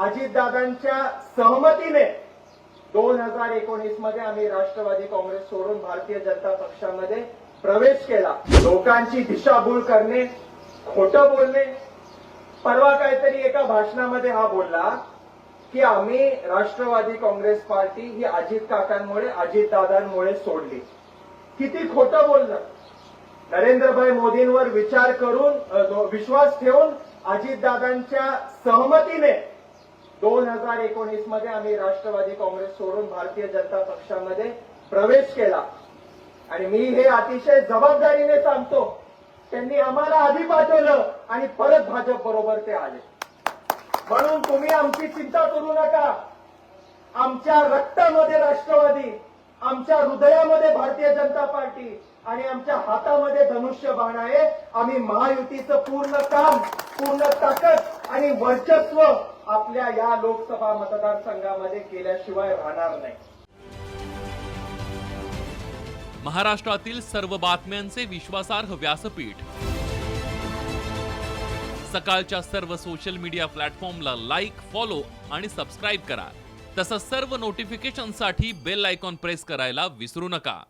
अजितदादांच्या सहमतीने दोन हजार एकोणीसमध्ये आम्ही राष्ट्रवादी काँग्रेस सोडून भारतीय जनता पक्षामध्ये प्रवेश केला. लोकांची दिशाभूल करणे खोटं बोलणे परवा काहीतरी एका भाषणामध्ये हा बोलला की आम्ही राष्ट्रवादी काँग्रेस पार्टी ही अजित काकांमुळे अजितदादांमुळे सोडली. किती खोटं बोललं. नरेंद्रभाई मोदींवर विचार करून विश्वास ठेवून अजितदादांच्या सहमतीने दोन हजार एकोणीसमध्ये आम्ही राष्ट्रवादी काँग्रेस सोडून भारतीय जनता पक्षामध्ये प्रवेश केला. आणि मी हे अतिशय जबाबदारीने सांगतो त्यांनी आम्हाला आधी पाठवलं आणि परत भाजप बरोबर ते आले. म्हणून तुम्ही आमची चिंता करू नका. आमच्या रक्तामध्ये राष्ट्रवादी आमच्या हृदयामध्ये भारतीय जनता पार्टी आणि आमच्या हातामध्ये धनुष्य बाण आहे. आम्ही महायुतीचं पूर्ण काम पूर्ण ताकद आणि वर्चस्व आपल्या या लोकसभा मतदारसंघामध्ये केल्याशिवाय राहणार नाही. महाराष्ट्रातील सर्व बातम्यांचे विश्वासार्ह व्यासपीठ. सकाळच्या सर्व सोशल मीडिया प्लॅटफॉर्मला लाईक फॉलो आणि सबस्क्राईब करा. तसंच सर्व नोटिफिकेशनसाठी बेल आयकॉन प्रेस करायला विसरू नका.